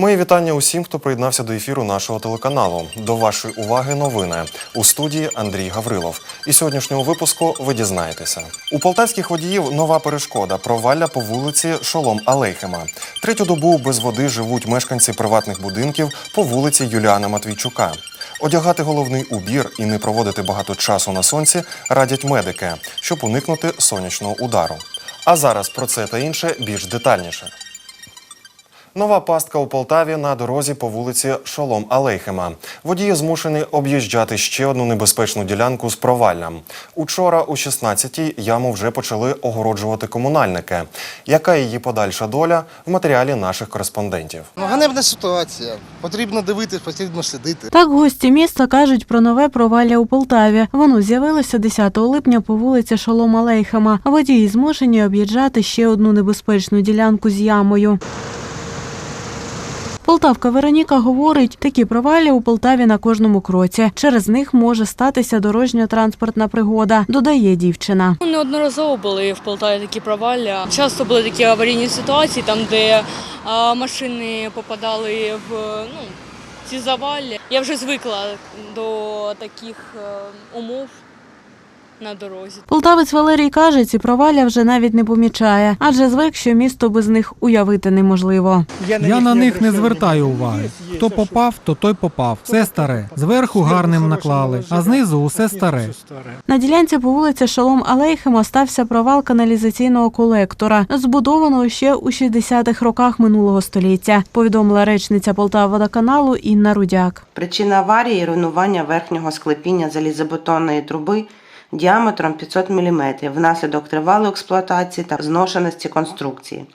Мої вітання усім, хто приєднався до ефіру нашого телеканалу. До вашої уваги новини у студії Андрій Гаврилов. І сьогоднішнього випуску ви дізнаєтеся. У полтавських водіїв нова перешкода провалля по вулиці Шолом Алейхема. Третю добу без води живуть мешканці приватних будинків по вулиці Юліана Матвійчука. Одягати головний убір і не проводити багато часу на сонці радять медики, щоб уникнути сонячного удару. А зараз про це та інше більш детальніше. Нова пастка у Полтаві на дорозі по вулиці Шолом Алейхема. Водії змушені об'їжджати ще одну небезпечну ділянку з проваллям. Учора о 16-й яму вже почали огороджувати комунальники. Яка її подальша доля в матеріалі наших кореспондентів? Ну, ганебна ситуація. Потрібно дивитись, потрібно слідити. Так гості міста кажуть про нове провалля у Полтаві. Воно з'явилося 10 липня по вулиці Шолом Алейхема. Водії змушені об'їжджати ще одну небезпечну ділянку з ямою. Полтавка Вероніка говорить, такі провалля у Полтаві на кожному кроці. Через них може статися дорожньо-транспортна пригода, додає дівчина. Ну, Неодноразово були в Полтаві такі провалля. Часто були такі аварійні ситуації, там, де машини попадали в ну, ці завалля. Я вже звикла до таких е, умов на дорозі. Полтавець Валерій каже, ці провалля вже навіть не помічає, адже звик, що місто без них уявити неможливо. Я на них не звертаю уваги. Хто попав, то той попав. Все старе. Зверху гарним наклали, а знизу усе старе. На ділянці по вулиці Шолом Алейхема стався провал каналізаційного колектора, збудованого ще у 60-х роках минулого століття. Повідомила речниця Полтаводоканалу Інна Рудяк. Причина аварії руйнування верхнього склепіння залізобетонної труби діаметром 500 мм внаслідок тривалої експлуатації та зношеності конструкції.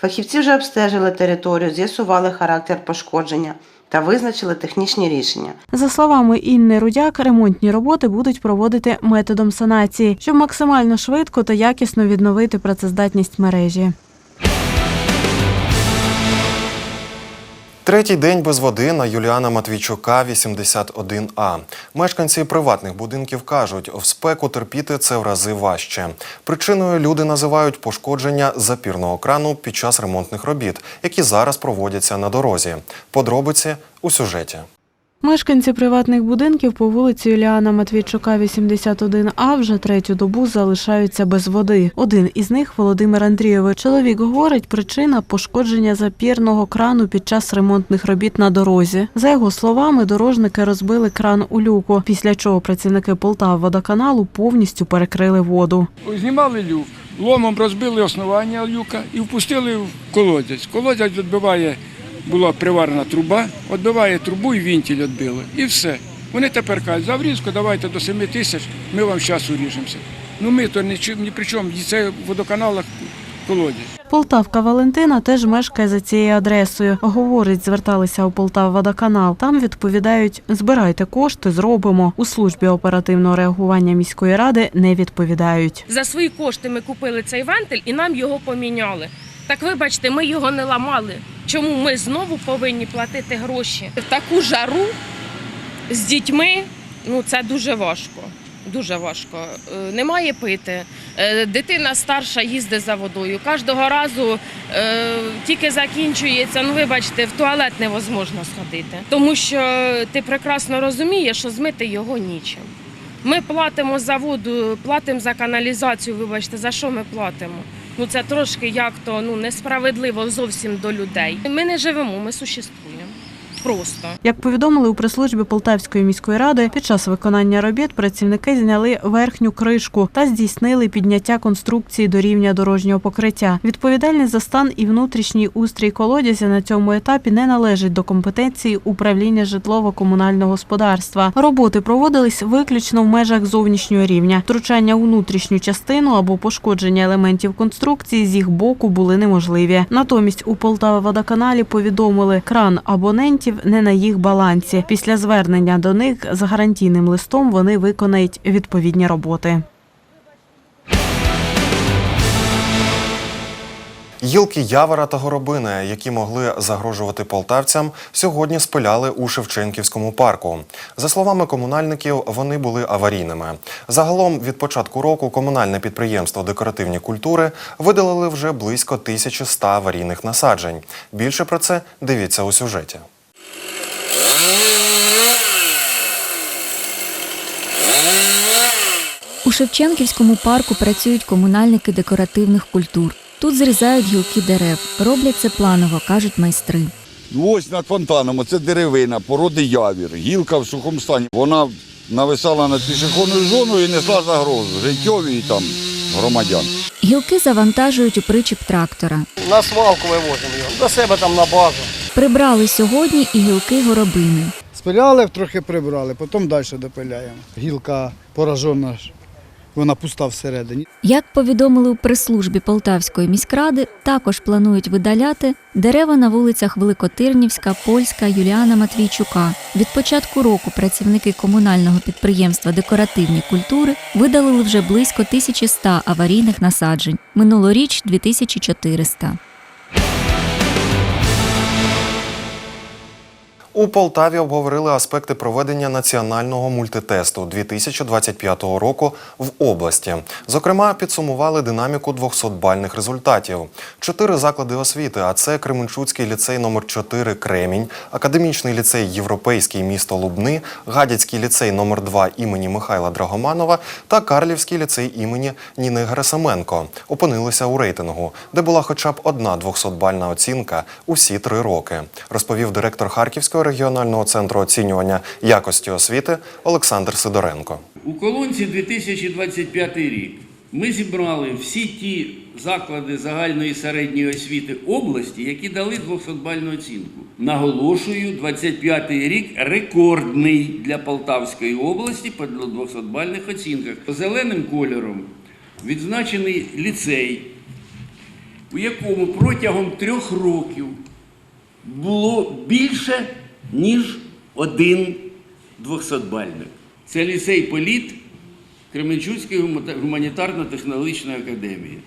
Фахівці вже обстежили територію, з'ясували характер пошкодження та визначили технічні рішення. За словами Інни Рудяк, ремонтні роботи будуть проводити методом санації, щоб максимально швидко та якісно відновити працездатність мережі. Третій день без води на Юліана Матвійчука 81А. Мешканці приватних будинків кажуть, в спеку терпіти це в рази важче. Причиною люди називають пошкодження запірного крану під час ремонтних робіт, які зараз проводяться на дорозі. Подробиці у сюжеті. Мешканці приватних будинків по вулиці Юліана Матвійчука, 81А, вже третю добу залишаються без води. Один із них Володимир Андрійович. Чоловік говорить, причина пошкодження запірного крану під час ремонтних робіт на дорозі. За його словами, дорожники розбили кран у люку, після чого працівники Полтавводоканалу повністю перекрили воду. Знімали люк, ломом розбили основання люка і впустили в колодязь. Колодязь відбиває, була приварена труба, відбиває трубу і вінтіль відбили. І все. Вони тепер кажуть, за врізку давайте до 7 тисяч, ми вам зараз уріжемося. Ну ми то ні, ні при чому, це в водоканалах колодязь. Полтавка Валентина теж мешкає за цією адресою. Говорить, зверталися у Полтавводоканал. Там відповідають: збирайте кошти, зробимо. У службі оперативного реагування міської ради не відповідають. За свої кошти ми купили цей вентиль і нам його поміняли. Так вибачте, ми його не ламали. Чому ми знову повинні платити гроші? В таку жару з дітьми ну це дуже важко. Дуже важко. Е, Немає пити. Е, Дитина старша їздить за водою. Кожного разу е, тільки закінчується. Ну, вибачте, в туалет невозможно сходити. Тому що ти прекрасно розумієш, що змити його нічим. Ми платимо за воду, платимо за каналізацію. Вибачте, за що ми платимо? Ну це трошки як то ну несправедливо зовсім до людей. Ми не живемо, ми существуємо. Просто. Як повідомили у прес-службі Полтавської міської ради, під час виконання робіт працівники зняли верхню кришку та здійснили підняття конструкції до рівня дорожнього покриття. Відповідальність за стан і внутрішній устрій колодязя на цьому етапі не належить до компетенції управління житлово-комунального господарства. Роботи проводились виключно в межах зовнішнього рівня. Втручання у внутрішню частину або пошкодження елементів конструкції з їх боку були неможливі. Натомість у Полтава водоканалі повідомили, кран абонентів не на їх балансі. Після звернення до них з гарантійним листом вони виконають відповідні роботи. Гілки явора та горобини, які могли загрожувати полтавцям, сьогодні спиляли у Шевченківському парку. За словами комунальників, вони були аварійними. Загалом від початку року комунальне підприємство декоративні культури видалили вже близько 1100 аварійних насаджень. Більше про це дивіться у сюжеті. У Шевченківському парку працюють комунальники декоративних культур. Тут зрізають гілки дерев. Роблять це планово, кажуть майстри. Ось над фонтаном, це деревина, породи явір, гілка в сухому стані. Вона нависала над пішохідною зоною і несла загрозу життєві там громадян. Гілки завантажують у причіп трактора. На свалку вивозимо його, до себе там на базу. Прибрали сьогодні і гілки горобини. Спиляли, трохи прибрали, потім далі допиляємо. Гілка поражена, вона пуста всередині. Як повідомили у прес-службі Полтавської міськради, також планують видаляти дерева на вулицях Великотирнівська, Польська, Юліана Матвійчука. Від початку року працівники комунального підприємства Декоративні культури видалили вже близько 1100 аварійних насаджень. Минулоріч 2400. У Полтаві обговорили аспекти проведення національного мультитесту 2025 року в області. Зокрема, підсумували динаміку 200-бальних результатів. Чотири заклади освіти, а це Кременчуцький ліцей номер 4 Кремінь, академічний ліцей Європейський місто Лубни, Гадяцький ліцей номер 2 імені Михайла Драгоманова та Карлівський ліцей імені Ніни Герасименко опинилися у рейтингу, де була хоча б одна 200-бальна оцінка усі три роки, розповів директор Харківського регіонального центру оцінювання якості освіти Олександр Сидоренко. У колонці 2025 рік ми зібрали всі ті заклади загальної середньої освіти області, які дали 200-бальну оцінку. Наголошую, 25 рік рекордний для Полтавської області по 200-бальних оцінках. Зеленим кольором відзначений ліцей, у якому протягом трьох років було більше, ніж один 200-бальник. Це ліцей Політ Кременчуцької гуманітарно-технологічної академії.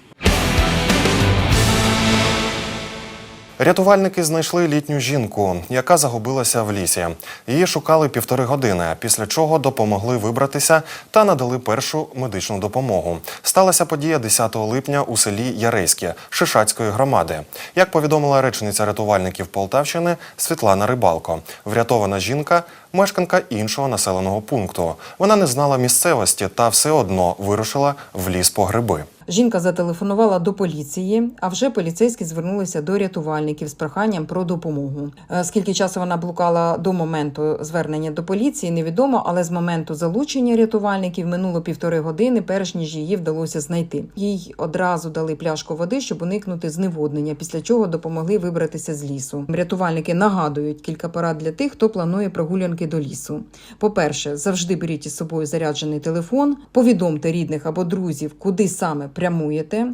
Рятувальники знайшли літню жінку, яка загубилася в лісі. Її шукали півтори години, після чого допомогли вибратися та надали першу медичну допомогу. Сталася подія 10 липня у селі Ярейське Шишацької громади. Як повідомила речниця рятувальників Полтавщини Світлана Рибалко, врятована жінка мешканка іншого населеного пункту. Вона не знала місцевості та все одно вирушила в ліс по гриби. Жінка зателефонувала до поліції, а вже поліцейські звернулися до рятувальників з проханням про допомогу. Е, Скільки часу вона блукала до моменту звернення до поліції, невідомо, але з моменту залучення рятувальників минуло півтори години, перш ніж її вдалося знайти. Їй одразу дали пляшку води, щоб уникнути зневоднення, після чого допомогли вибратися з лісу. Рятувальники нагадують кілька порад для тих, хто планує прогулянки до лісу. По-перше, завжди беріть із собою заряджений телефон, повідомте рідних або друзів, куди саме прямуєте.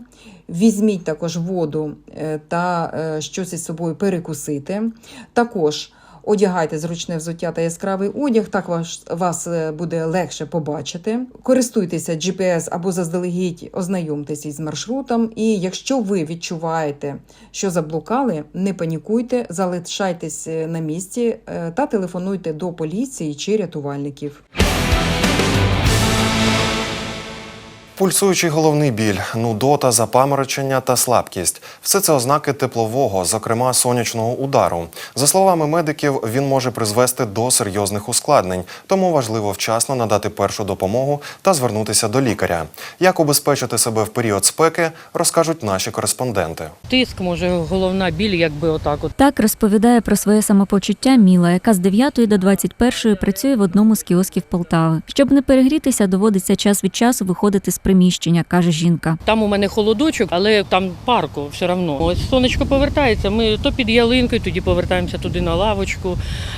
Візьміть також воду е, та е, щось із собою перекусити. Також одягайте зручне взуття та яскравий одяг, так вас, вас е, буде легше побачити. Користуйтеся GPS або заздалегідь ознайомтесь із маршрутом. І якщо ви відчуваєте, що заблукали, не панікуйте, залишайтесь на місці та телефонуйте до поліції чи рятувальників. Пульсуючий головний біль, нудота, запаморочення та слабкість все це ознаки теплового, зокрема сонячного удару. За словами медиків, він може призвести до серйозних ускладнень, тому важливо вчасно надати першу допомогу та звернутися до лікаря. Як убезпечити себе в період спеки, розкажуть наші кореспонденти. Тиск, може, головна біль, якби отак от. Так розповідає про своє самопочуття Міла, яка з 9 до 21 працює в одному з кіосків Полтави. Щоб не перегрітися, доводиться час від часу виходити з приміщення, каже жінка. Там у мене холодочок, але там парку все одно. Ось сонечко повертається. Ми то під ялинкою, тоді повертаємося туди на лавочку.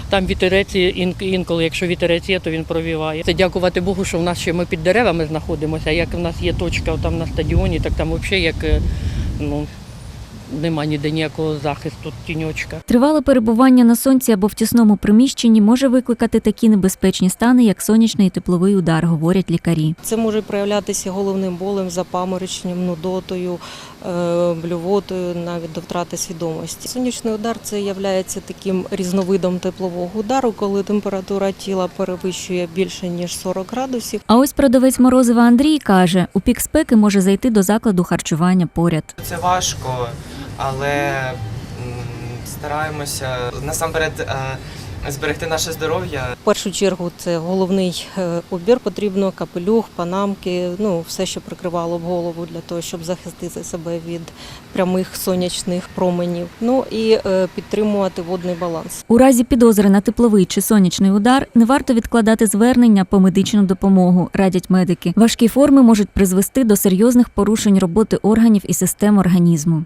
Там вітерець ін- інколи, якщо вітерець є, то він провіває. Це дякувати Богу, що в нас ще ми під деревами знаходимося. Як в нас є точка там на стадіоні, так там взагалі як е, ну. Нема ніде ніякого захисту тіньочка. Тривале перебування на сонці або в тісному приміщенні може викликати такі небезпечні стани, як сонячний і тепловий удар, говорять лікарі. Це може проявлятися головним болем, запамороченням, нудотою, е, блювотою, навіть до втрати свідомості. Сонячний удар це є таким різновидом теплового удару, коли температура тіла перевищує більше ніж 40 градусів. А ось продавець морозива Андрій каже, у пік спеки може зайти до закладу харчування поряд. Це важко, але стараємося насамперед е, зберегти наше здоров'я. В першу чергу це головний е, убір. Потрібно капелюх, панамки, ну все, що прикривало б голову для того, щоб захистити себе від прямих сонячних променів. Ну і е, підтримувати водний баланс. У разі підозри на тепловий чи сонячний удар не варто відкладати звернення по медичну допомогу, радять медики. Важкі форми можуть призвести до серйозних порушень роботи органів і систем організму.